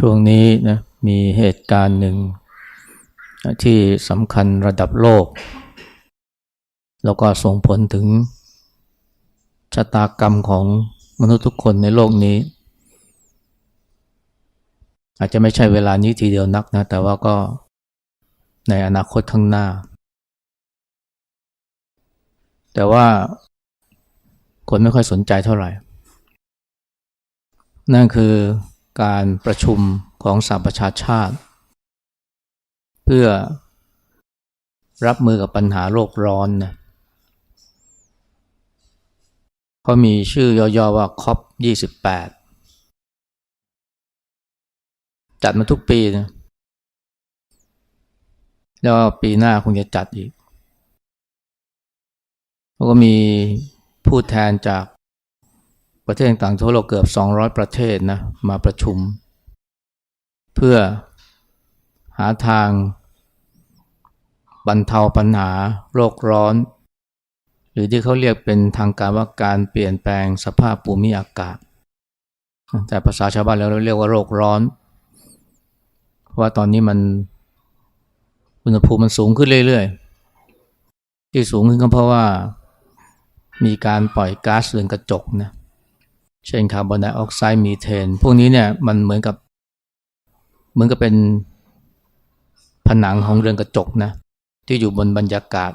ช่วงนี้นะมีเหตุการณ์หนึ่งที่สำคัญระดับโลก แล้วก็ส่งผลถึงชะตากรรมของมนุษย์ทุกคนในโลกนี้ อาจจะไม่ใช่เวลานี้ทีเดียวนักนะ แต่ว่าก็ในอนาคตข้างหน้า แต่ว่าคนไม่ค่อยสนใจเท่าไหร่ นั่นคือ การประชุมของสหประชาชาติ เพื่อรับมือกับปัญหาโลกร้อนนะเขามีชื่อย่อๆว่าคอป28 จัดมาทุกปีนะแล้วปีหน้าคงจะจัดอีกแล้วก็มีผู้แทนจาก ประเทศต่างๆทั่วโลกเกือบ 200 ประเทศนะมาประชุม เพื่อหาทางบรรเทาปัญหาโรคร้อน หรือที่เขาเรียกเป็นทางการว่าการเปลี่ยนแปลงสภาพภูมิอากาศ แต่ภาษาชาวบ้านแล้วเราเรียกว่าโรคร้อนเพราะว่าตอนนี้มันอุณหภูมิมันสูงขึ้นเรื่อยๆ ที่สูงขึ้นก็เพราะว่ามีการปล่อยก๊าซเรือนกระจกนะ เช่นคาร์บอนไดออกไซด์มีเทน พวกนี้เนี่ยมันเหมือนกับเหมือนกับเป็นผนังของเรือนกระจกนะที่อยู่บนบรรยากาศ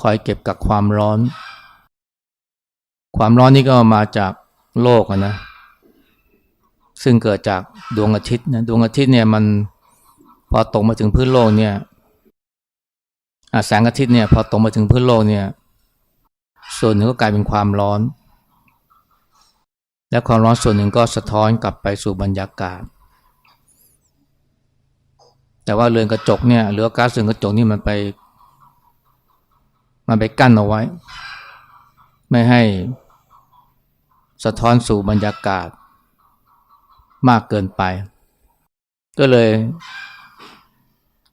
คอยเก็บกับความร้อน ความร้อนนี่ก็มาจากโลกนะซึ่งเกิดจากดวงอาทิตย์นะดวงอาทิตย์เนี่ยมันพอตกมาถึงพื้นโลกเนี่ยแสงอาทิตย์เนี่ยพอตกมาถึงพื้นโลกเนี่ยส่วนหนึ่งก็กลายเป็นความร้อน และความร้อนส่วนหนึ่งก็สะท้อนกลับไปสู่บรรยากาศ แต่ว่าเรือนกระจกเนี่ยหรือก๊าซเรือนกระจกนี่มันไป มันไปกั้นเอาไว้ ไม่ให้สะท้อนสู่บรรยากาศมากเกินไป ก็เลย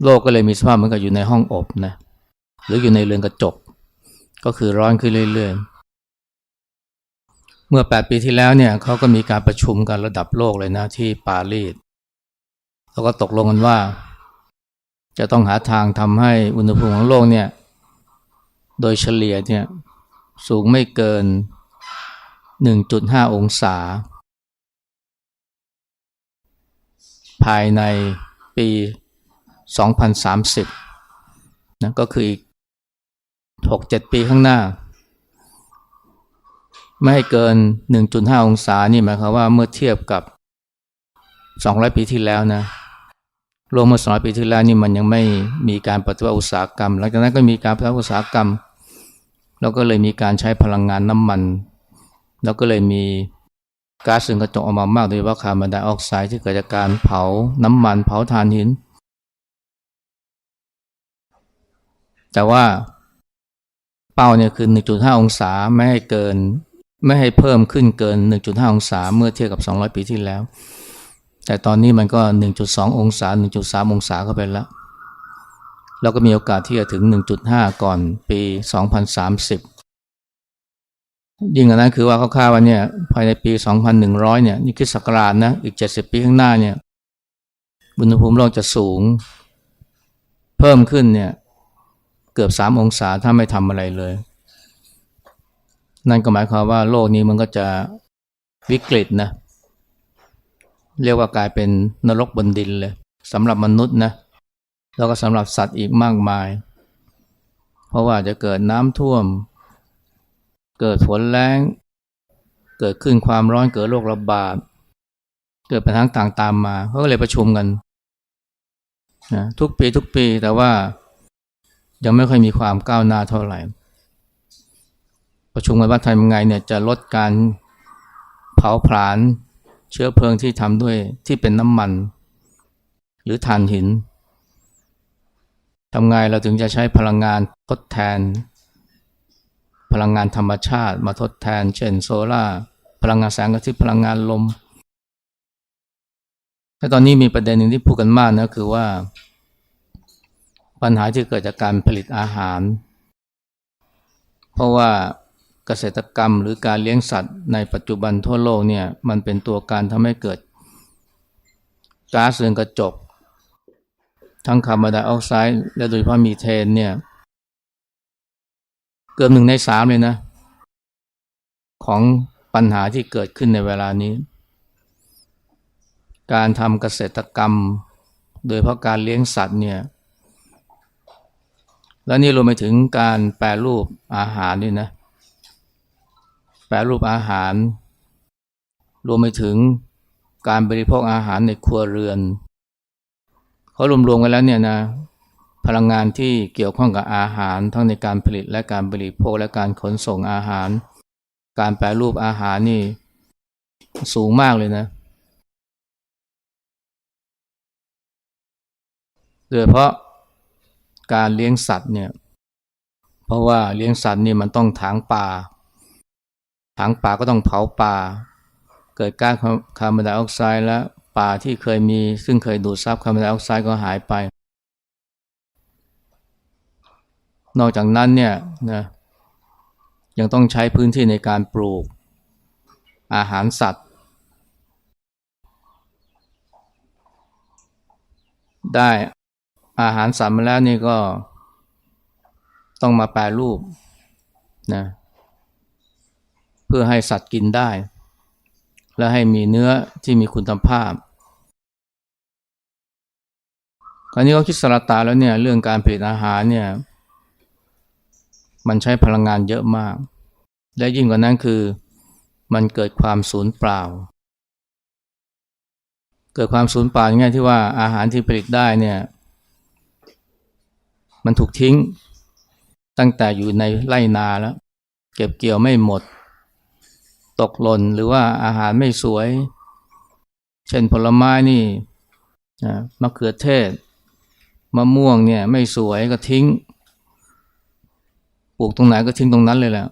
โลกก็เลยมีสภาพเหมือนกับอยู่ในห้องอบนะหรืออยู่ในเรือนกระจก ก็คือร้อนขึ้นเรื่อยๆ เมื่อ 8 ปีที่แล้วเนี่ยเขาก็มีการประชุมกันระดับโลกเลยนะที่ปารีสแล้วก็ตกลงกันว่า จะต้องหาทางทำให้อุณหภูมิของโลกเนี่ยโดยเฉลี่ยเนี่ยสูงไม่เกิน 1.5 องศา ภายในปี 2030นะก็คืออีก 6-7 ปีข้างหน้า ไม่ให้เกิน 1.5 องศานี่หมายความว่าเมื่อเทียบกับ 200 ปีที่แล้วนะรวมเมื่อ200ปีที่แล้วนี่มันยังไม่มีการปฏิวัติอุตสาหกรรม หลังจากนั้นก็มีการปฏิวัติอุตสาหกรรม แล้วก็เลยมีการใช้พลังงานน้ำมัน แล้วก็เลยมีก๊าซเรือนกระจกออกมามากโดยเฉพาะคาร์บอนไดออกไซด์ที่เกิดจากการเผาน้ำมัน เผาถ่านหิน แต่ว่าเป้าเนี่ยคือ 1.5 องศาไม่ให้เกิน ไม่ให้เพิ่มขึ้นเกิน 1.5 องศาเมื่อเทียบกับ 200 ปีที่แล้ว แต่ตอนนี้มันก็ 1.2 องศา 1.3 องศาเข้าไปแล้ว เราก็มีโอกาสที่จะถึง 1.5 ก่อนปี 2030 ยิ่งกว่านั้นคือว่าเขาคาดว่าเนี่ยภายในปี 2,100 เนี่ยนี่คือศักราชนะอีก 70 ปีข้างหน้าเนี่ยอุณหภูมิโลกจะสูง เพิ่มขึ้นเนี่ยเกือบ 3 องศาถ้าไม่ทำอะไรเลย นั่นก็หมายความว่าโลกนี้มันก็จะวิกฤตนะ เรียกว่ากลายเป็นนรกบนดินเลยสำหรับมนุษย์นะ แล้วก็สำหรับสัตว์อีกมากมาย เพราะว่าจะเกิดน้ำท่วม เกิดฝนแรงเกิดขึ้นความร้อนเกิดโรคระบาดเกิดปัญหาต่างตามมาเขาก็เลยประชุมกันนะทุกปีทุกปีแต่ว่ายังไม่ค่อยมีความก้าวหน้าเท่าไหร่ ประชุมกันว่าทำยังไงเนี่ยจะลดการเผาผลาญเชื้อเพลิงที่ทำด้วยที่เป็นน้ำมัน หรือถ่านหินทำไงเราถึงจะใช้พลังงานทดแทน พลังงานธรรมชาติมาทดแทน เช่นโซลา่าพลังงานแสงอาทิตย์พลังงานลมแต่ตอนนี้มีประเด็นหนึ่งที่พูดกันมากนะคือว่า ปัญหาที่เกิดจากการผลิตอาหาร เพราะว่า เกษตรกรรมหรือการเลี้ยงสัตว์ในปัจจุบันทั่วโลกเนี่ยมันเป็นตัวการทำให้เกิดก๊าซเรือนกระจก ทั้งคาร์บอนไดออกไซด์และโดยเฉพาะมีเทนเนี่ยเกือบหนึ่งในสามเลยนะ ของปัญหาที่เกิดขึ้นในเวลานี้ การทำเกษตรกรรม โดยเพราะการเลี้ยงสัตว์เนี่ยและนี่รวมไปถึงการแปรรูปอาหารด้วยนะ แปรรูปอาหาร รวมไปถึงการบริโภคอาหารในครัวเรือนเขารวมๆกันแล้วเนี่ยนะพลังงานที่เกี่ยวข้องกับอาหาร ทั้งในการผลิตและการบริโภคและการขนส่งอาหาร การแปรรูปอาหารนี่สูงมากเลยนะโดยเฉพาะการเลี้ยงสัตว์เนี่ยเพราะว่าเลี้ยงสัตว์นี่มันต้องถางป่า ถางป่าก็ต้องเผาป่า เกิดก๊าซคาร์บอนไดออกไซด์และป่าที่เคยมีซึ่งเคยดูดซับคาร์บอนไดออกไซด์ก็หายไป นอกจากนั้นเนี่ยนะยังต้องใช้พื้นที่ในการปลูกอาหารสัตว์ ได้อาหารสัตว์มาแล้วนี่ก็ต้องมาแปรรูปนะ เพื่อให้สัตว์กินได้ และให้มีเนื้อที่มีคุณภาพคราวนี้เขาคิดสลัตาแล้วเนี่ยเรื่องการผลิตอาหารเนี่ยมันใช้พลังงานเยอะมาก และยิ่งกว่านั้นคือมันเกิดความสูญเปล่า เกิดความสูญเปล่าง่ายที่ว่าอาหารที่ผลิตได้เนี่ยมันถูกทิ้งตั้งแต่อยู่ในไร่นาแล้ว เก็บเกี่ยวไม่หมด ตกหล่นหรือว่าอาหารไม่สวย เช่นผลไม้นี่มะเขือเทศมะม่วงเนี่ยไม่สวยก็ทิ้ง ปลูกตรงไหนก็ทิ้งตรงนั้นเลยแหละ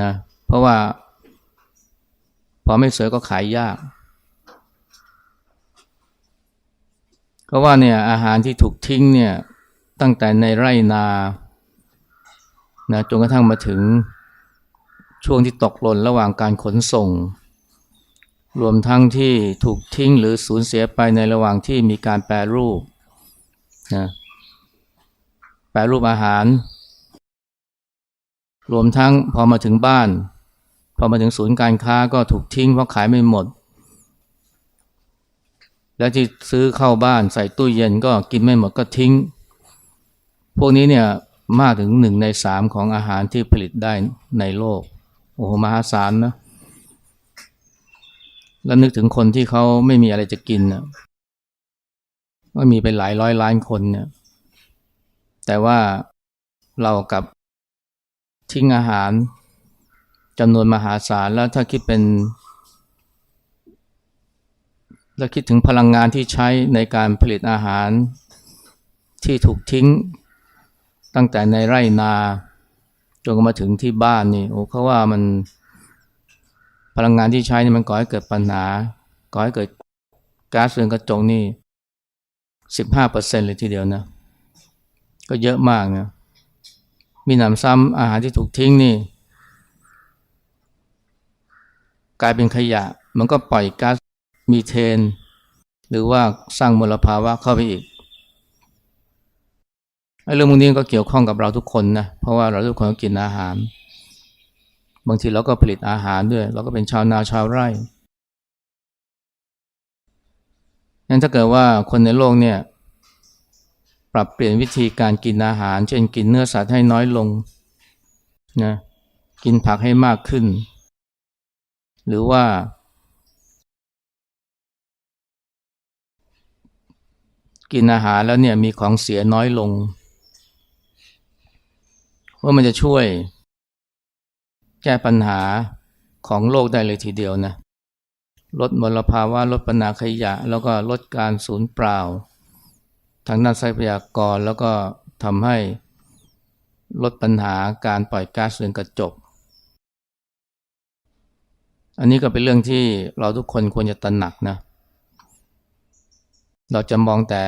นะเพราะว่า พอไม่สวยก็ขายยากก็ว่าเนี่ยอาหารที่ถูกทิ้งเนี่ยตั้งแต่ในไร่นานะจนกระทั่งมาถึง ช่วงที่ตกหล่นระหว่างการขนส่ง รวมทั้งที่ถูกทิ้งหรือสูญเสียไปในระหว่างที่มีการแปรรูปนะแปรรูปอาหาร รวมทั้งพอมาถึงบ้าน พอมาถึงศูนย์การค้าก็ถูกทิ้งเพราะขายไม่หมด แล้วที่ซื้อเข้าบ้านใส่ตู้เย็นก็กินไม่หมดก็ทิ้ง พวกนี้เนี่ยมากถึงหนึ่งในสามของอาหารที่ผลิตได้ในโลก อ้โหมหาศาลนะแล้วนึกถึงคนที่เขาไม่มีอะไรจะกินนะว่ามีเป็นหลายร้อยล้านคนเนี่ย แต่ว่าเรากับทิ้งอาหารจำนวนมหาศาลแล้วถ้าคิดเป็น แล้วคิดถึงพลังงานที่ใช้ในการผลิตอาหารที่ถูกทิ้งตั้งแต่ในไร่นา จนมาถึงที่บ้านนี่โอ้เขาว่ามันพลังงานที่ใช้นี่มันก่อให้เกิดปัญหา ก่อให้เกิดก๊าซเรือนกระจกนี่สิบห้าเปอร์เซ็นเลยทีเดียวนะ ก็เยอะมากนะมีหนำซ้ำอาหารที่ถูกทิ้งนี่ กลายเป็นขยะ มันก็ปล่อยก๊าซมีเทน หรือว่าสร้างมลภาวะเข้าไปอีก เรื่องพวกนี้ก็เกี่ยวข้องกับเราทุกคนนะเพราะว่าเราทุกคนก็กินอาหาร บางทีเราก็ผลิตอาหารด้วย เราก็เป็นชาวนาชาวไร่งั้นถ้าเกิดว่าคนในโลกเนี่ยปรับเปลี่ยนวิธีการกินอาหาร เช่นกินเนื้อสัตว์ให้น้อยลงนะกินผักให้มากขึ้น หรือว่า กินอาหารแล้วเนี่ยมีของเสียน้อยลง ว่ามันจะช่วยแก้ปัญหาของโลกได้เลยทีเดียวนะลดมลภาวะลดปัญหาขยะ แล้วก็ลดการสูญเปล่า ทางด้านทรัพยากรแล้วก็ทำให้ลดปัญหาการปล่อยก๊าซเรือนกระจก อันนี้ก็เป็นเรื่องที่เราทุกคนควรจะตระหนักนะ เราจะมองแต่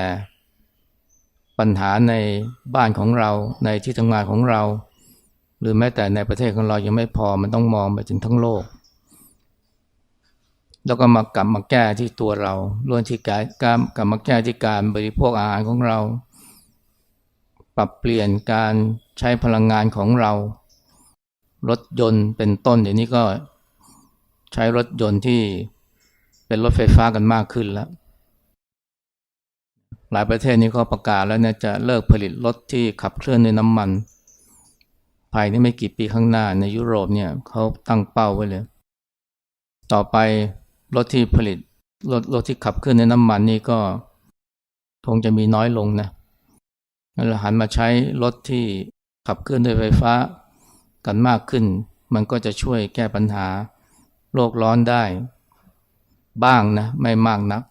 ปัญหาในบ้านของเรา ในที่ทำงานของเรา หรือแม้แต่ในประเทศของเรายังไม่พอมันต้องมองไปถึงทั้งโลก แล้วก็มากลับมาแก้ที่ตัวเราล้วนที่การกกลับมาแก้ที่การบริโภคอาหารของเรา ปรับเปลี่ยนการใช้พลังงานของเรา รถยนต์เป็นต้นเดี๋ยวนี้ก็ใช้รถยนต์ที่เป็นรถไฟฟ้ากันมากขึ้นแล้ว หลายประเทศนี้ก็ประกาศแล้วเนี่ยจะเลิกผลิตรถที่ขับเคลื่อนด้วยน้ำมัน ภายในไม่กี่ปีข้างหน้าในยุโรปเนี่ยเขาตั้งเป้าไว้เลย ต่อไปรถที่ผลิตรถรถที่ขับเคลื่อนด้วยน้ำมันนี่ก็คงจะมีน้อยลงนะแล้วหันมาใช้รถที่ขับเคลื่อนด้วยไฟฟ้ากันมากขึ้น มันก็จะช่วยแก้ปัญหาโลกร้อนได้ บ้างนะ ไม่มากนัก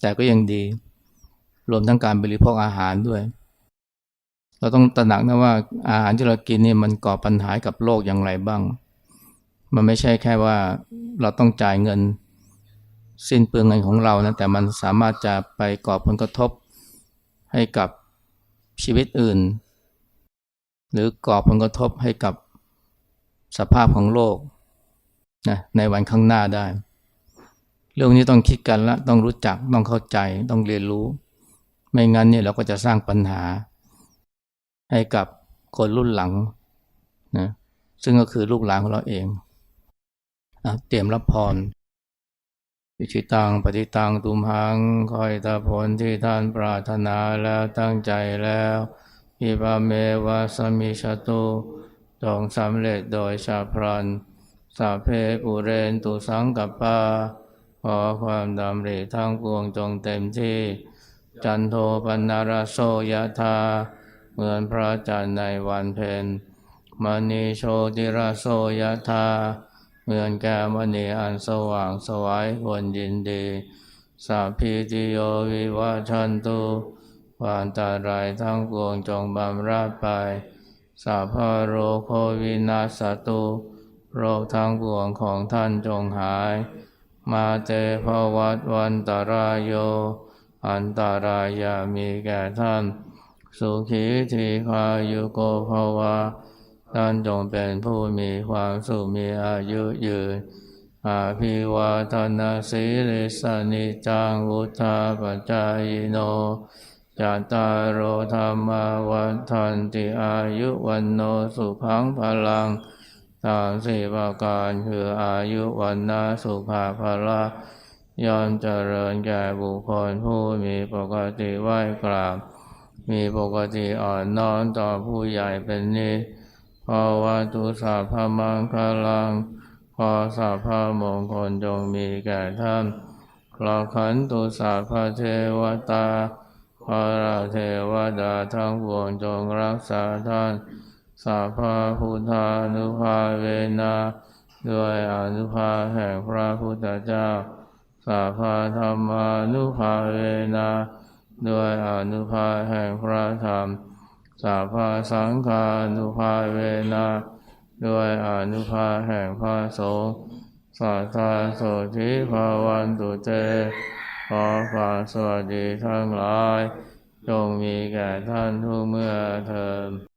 แต่ก็ยังดี รวมทั้งการบริโภคอาหารด้วย เราต้องตระหนักนะว่าอาหารที่เรากินนี่มันก่อปัญหากับโลกอย่างไรบ้าง มันไม่ใช่แค่ว่าเราต้องจ่ายเงินสิ้นเปลืองเงินของเรานะแต่มันสามารถจะไปก่อผลกระทบให้กับชีวิตอื่น หรือก่อผลกระทบให้กับสภาพของโลกนะในวันข้างหน้าได้ เรื่องนี้ต้องคิดกันละต้องรู้จักต้องเข้าใจต้องเรียนรู้ ไม่งั้นเนี่ยเราก็จะสร้างปัญหา ให้กับคนรุ่นหลังนะซึ่งก็คือลูกหลานของเราเองเตรียมรับพรอิชิตังปฏิตังตุมหังคอยตาผลที่ท่านปรารถนาแล้วตั้งใจแล้วอิบาเมวะสมิชตุจงสำเร็จโดยชาพรันสาเพปุเรนตุสังกัปปาขอความดำริทั้งปวงจงเต็มที่ จันโทปนารโสยธาเหมือนพระจันทร์ในวันเพ็ญมณีโชติราโสยธาเหมือนแก้มณีอันสว่างสวัยควรยินดีสัพพิติโยวิวัชันตุวามตารายทั้งปวงจงบำราดไปสัพพโรโควินาสตุโรคทั้งปวงของท่านจงหาย มาเตภวัตวันตรายโย อันตรายามีแก่ท่าน สุขีทีคายุโกภวะท่านจงเป็นผู้มีความสุขมีอายุยืน อาภิวาทนาสีริสนิจังวุธาปจายโนจัตตารโธรรมาวันทันติอายุวันโนสุขังพลังตามสี่ประการคืออายุวันนาสุภาพละ ยอมเจริญแก่บุคคลผู้มีปกติไหวกราบ มีปกติอ่อนน้อมต่อผู้ใหญ่เป็นนิสภาวะตุสัพพมังคลังขอสัพมงคลจงมีแก่ท่านขอขันตุสัพเทวตาขอเราเทวดาทั้งปวงจงรักษาท่านสัพพพุทธานุภาเวนะด้วยอนุภาแห่งพระพุทธเจ้า สัพพธรรมานุภาเวนะด้วยอนุภาแห่งพระธรรมสัพพสังฆานุภาเวนะด้วยอนุภาแห่งพระสงฆ์สัทธาโสธิภาวันตุเตขอความสวัสดีทั้งหลายจงมีแก่ท่านทุกเมื่อเทอม